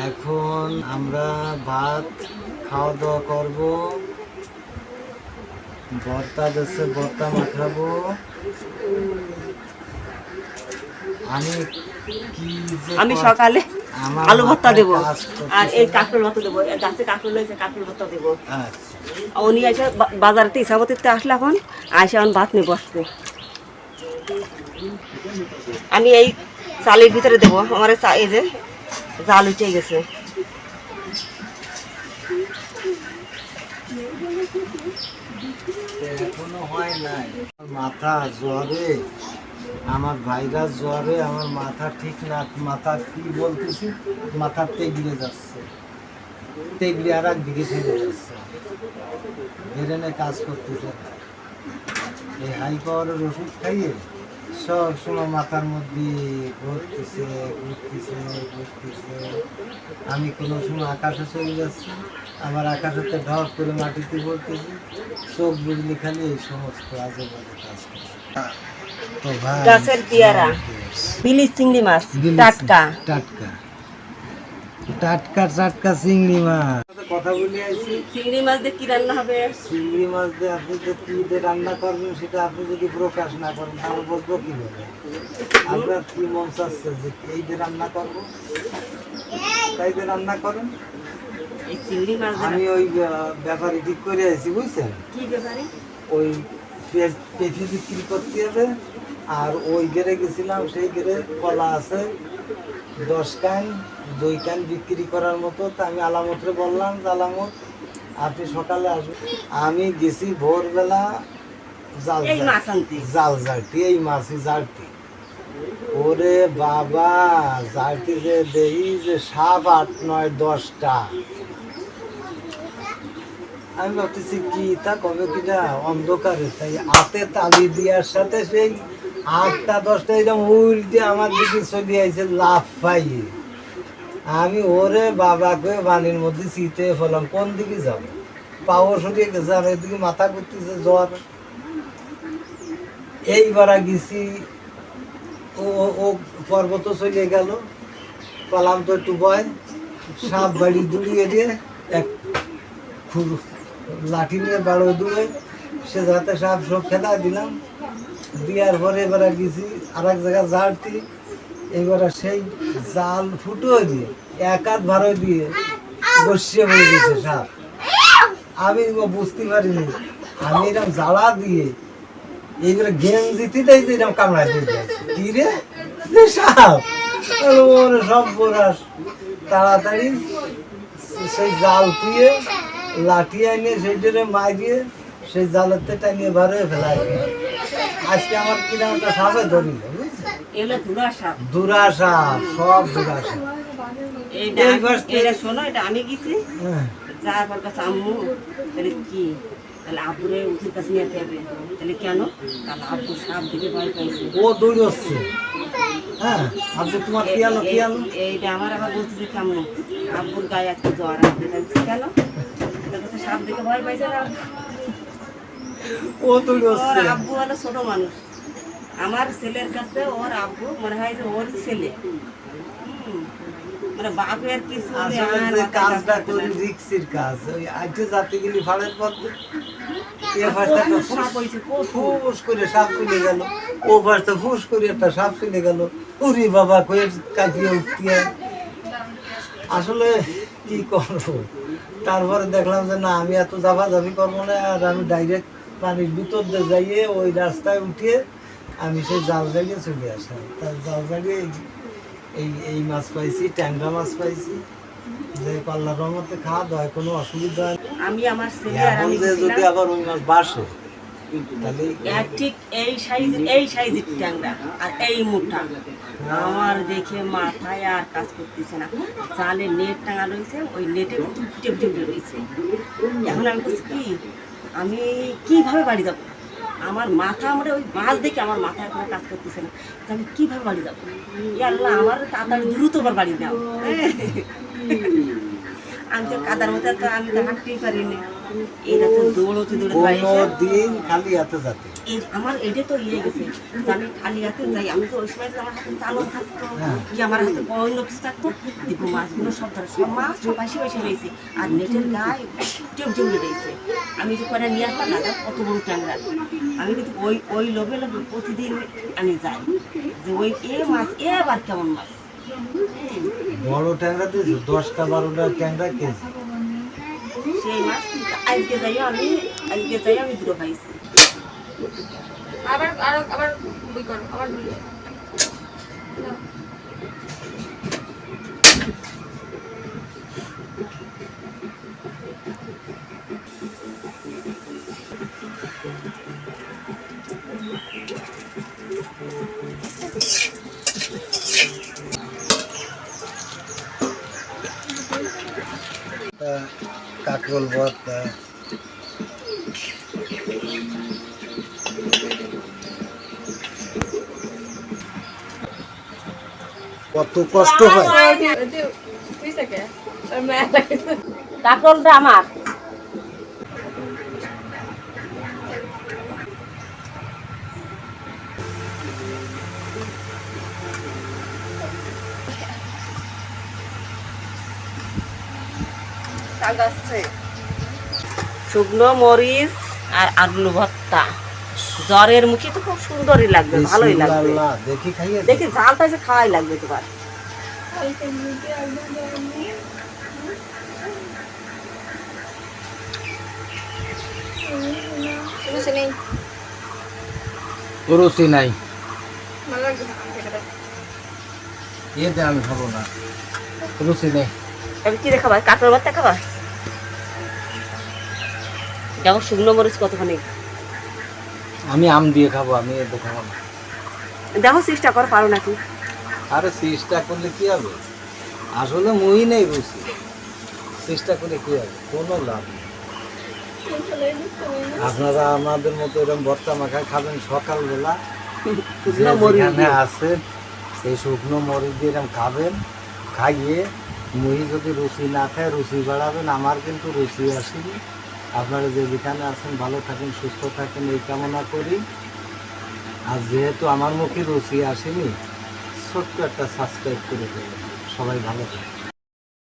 এখন আমরা ভাত খাওয়া দাওয়া করব। ভর্তা দেশে ভর্তা মাখাবো। আমি কি যে আমি সকালে আলু ভর্তা দেবো আর এই। কাঁকড়ের ভর্তা দেবো। এই গাছে কাঁকড় রয়েছে কাঁকড়ের ভর্তা দেবো। আচ্ছা। উনি এসে বা- বাজারেতে ইসামতিতে আসলে এখন আসে এখন ভাত নিয়ে বসবে। আমি এই চালের ভিতরে দেবো। আমার এই যে জাল উঠে গেছে। এখনও হয় নাই। মাথা জ্বরে, আমার ভাইরাস জ্বরে, আমার মাথা ঠিক না, মাথা কি বলতেছি? মাথা তেগড়ে যাচ্ছে। তেগড়ে আর দিকে ফিরে যাচ্ছে। ব্রেনে কাজ করতেছে। এই হাই পাওয়ারের ওষুধ খাইয়ে সব সময় মাথার মধ্যে ঘুরতেছে ঘুরতেছে ঘুরতেছে আমি কোনো সময় আকাশে চলে যাচ্ছি আমার আকাশেতে ঢপ করে মাটিতে বলতেছি চোখ বুঝলি খালি এই সমস্ত আজে বাজে কাজ করে। তো ভাই গাছের পেয়ারা। বিলি চিংড়ি মাছ টাটকা টাটকা টাটকা টাটকা চিংড়ি মাছ। কথা বলে আছি চিংড়ি মাছ দিয়ে কি রান্না হবে? চিংড়ি মাছ দিয়ে আপনি যে কি দিয়ে রান্না করবেন সেটা আপনি যদি প্রকাশ না করেন তাহলে বলব কীভাবে? আপনার কি মন চাচ্ছে যে এই দিয়ে রান্না করব? তাই দিয়ে রান্না করেন? এই চিংড়ি মাছ আমি ওই ব্যাপারে ঠিক করে আছি বুঝছেন? কি ব্যাপারে? ওই পেঁপে বিক্রি করতে হবে আর ওই গেড়ে গেছিলাম সেই গেড়ে কলা আছে দশ কান দুই কান বিক্রি করার মতো তা আমি আলামতরে বললাম আলামত আপনি সকালে আসবেন আমি গেছি ভোরবেলা জাল জাল জালটি এই মাছি জালটি ওরে বাবা জালটি যে দেই যে সাপ আট নয় দশটা। আমি ভাবতেছি কি তা কবে কিটা অন্ধকারে তাই হাতে তালি দেওয়ার সাথে সেই আটটা দশটা এরকম উল্টে আমার দিকে চলে আইছে লাভ পাইয়ে আমি ওরে বাবাকে বানির মধ্যে শীতে ফেলাম। কোন দিকে যাব? পাও সরিয়ে গেছে, আর এদিকে মাথা করতেছে জ্বর। এইবার গেছি, ও, ও- পর্বত চলে গেল। পালাম তো একটু বয় সাপ বাড়ি দুড়িয়ে দিয়ে এক খুব লাঠি নিয়ে বাড়ো দূরে সে যাতে সাপ সব খেলা দিলাম। দেওয়ার পরে এবার গেছি আর এক জায়গায় ঝাড়তি এবার সেই জাল ফুটো দিয়ে, এক হাত ভাড়ো দিয়ে বসিয়ে পড়ে গেছে সাপ আমি বুঝতে পারিনি। আমি এরকম জ্বালা দিয়ে এইবারে গেঞ্জিতে দেয় যে এরকম কামড়ায় দিয়ে যায় কি রে? সাপ সব বোরাস তাড়াতাড়ি সেই জাল তুইয়ে লাঠি আনিয়ে সেইটারে মারিয়ে সেই জালেতে টানিয়ে বার হয়ে ফেলাই আজকে আমার কিনা একটা সাপে ধরিল এগুলো ধুলা সাপ সব এটা শোনো এটা আমি গেছি। হ্যাঁ। কাছে আম্মু তাহলে কি? তাহলে আব্বুরে কাছে নিয়ে তাহলে কেন? তাহলে আব্বু সাপ দিকে ভয় পাইছে। ও দৌড় হচ্ছে হ্যাঁ তোমার কি আলো কি আলো এইটা আমার আবার বলতেছে কেমন? আব্বুর গায়ে আজকে জ্বর আসবে কেন? সাপ দিকে ভয় পাইছে না? ও দৌড় হচ্ছে আব্বু হলো ছোট মানুষ। আমার ছেলের কাছে ওর আব্বু মনে হয় যে ওর ছেলে। মানে বাপের কিছু কাজটা করে। রিক্সির কাজ ওই আজকে যাতে গেলি পথে। এ। ফুস করে সাপ চলে গেল। ও ফুস করে একটা সাপ চলে গেল। উরি বাবা কয়ে উঠিয়ে আসলে কি করব? তারপরে দেখলাম যে না আমি এত জাফাজাফি করব না আর আমি ডাইরেক্ট পানির ভিতর দিয়ে যাইয়ে ওই রাস্তায় উঠিয়ে আমি সেই জাল জাগিয়ে চলে আসলাম। তার জাল জাগিয়ে এই- এই মাছ পাইছি ট্যাংরা মাছ পাইছি। যে পাল্লা রঙতে খাওয়া দাওয়া কোনো অসুবিধা হয়। আমি আমার ছেলে আর আমি যদি আবার ওই মাছ বাসে ঠিক এই সাইজ এই সাইজের ট্যাংরা আর এই মুঠা। আমার দেখে মাথায় আর কাজ করতেছে না। জালে নেট টাঙা রয়েছে ওই নেটে ফুটে ফুটে রয়েছে। এখন আমি কি? আমি কীভাবে বাড়ি যাব? আমার মাথা আমরা ওই মাছ দেখে আমার মাথা এখন কাজ করতেছে না। আমি কীভাবে বাড়ি যাব? আল্লাহ আমার তাড়াতাড়ি দ্রুত বাড়ি দাও আমি তো কাদার মধ্যে তো আমি তো হাঁটতেই পারিনি এটা তো দৌড়তে দৌড়তে খালি হাতে যাতে এই আমার এটা তো ইয়ে গেছে আমি খালি হাতে যাই আমি তো ওই সময় আমার হাতে চালক থাকতো। কি আমার হাতে অন্য কিছু থাকতো দেখব মাছগুলো সব ধরে সব মাছ সব পাশে পাশে রয়েছে আর নেটের গায়ে টেপ জমে রয়েছে আমি যে কয়টা নিয়ে আসলাম না দেখ কত বড় ট্যাংরা আমি কিন্তু ওই ওই লোভে লোভে প্রতিদিন আমি যাই যে ওই এ মাছ এবার কেমন মাছ বড় ট্যাংরা দিয়েছ? দশটা বারোটা ট্যাংরা কেজি? সেই মাছ আজকে যাই আমি আজকে যাই আমি দুটো পাইছি আবার আরও আবার বই করো আবার বই করো। কাকরোল ভর্তা কত কষ্ট হয়। ওই যে তুই শুকনো মরিচ আর আলু ভর্তা। জ্বরের মুখে তো খুব সুন্দরই লাগবে ভালোই লাগবে। দেখি খাইয়ে। দেখি ঝালটা যে খাওয়াই লাগবে তোমার। রুচি নাই। ভালো না আমি খাব রুচি নেই। কি খাবা? দেখো শুকনো মরিচ কতখানি? আমি আম দিয়ে খাব আমি এত খাব না দেখো চেষ্টা করো পারো নাকি? আরে চেষ্টা করলে কি হবে? আসলে মুই নেই রুচি চেষ্টা করে কি হবে? কোনো লাভ নেই। আপনারা আমাদের মতো এরকম ভর্তা মাখা খাবেন সকালবেলা। যেখানে। আছেন সেই শুকনো মরিচ দিয়ে এরকম খাবেন। খাইয়ে মুহি যদি রুচি না খায় রুচি বাড়াবেন আমার কিন্তু রুচি আসেনি। আপনারা যে যেখানে আছেন, ভালো থাকেন, সুস্থ থাকেন, এই কামনা করি। আর যেহেতু আমার মুখে রুচি আসেনি, ছোট্ট একটা সাবস্ক্রাইব করে দেবেন। সবাই ভালো থাকেন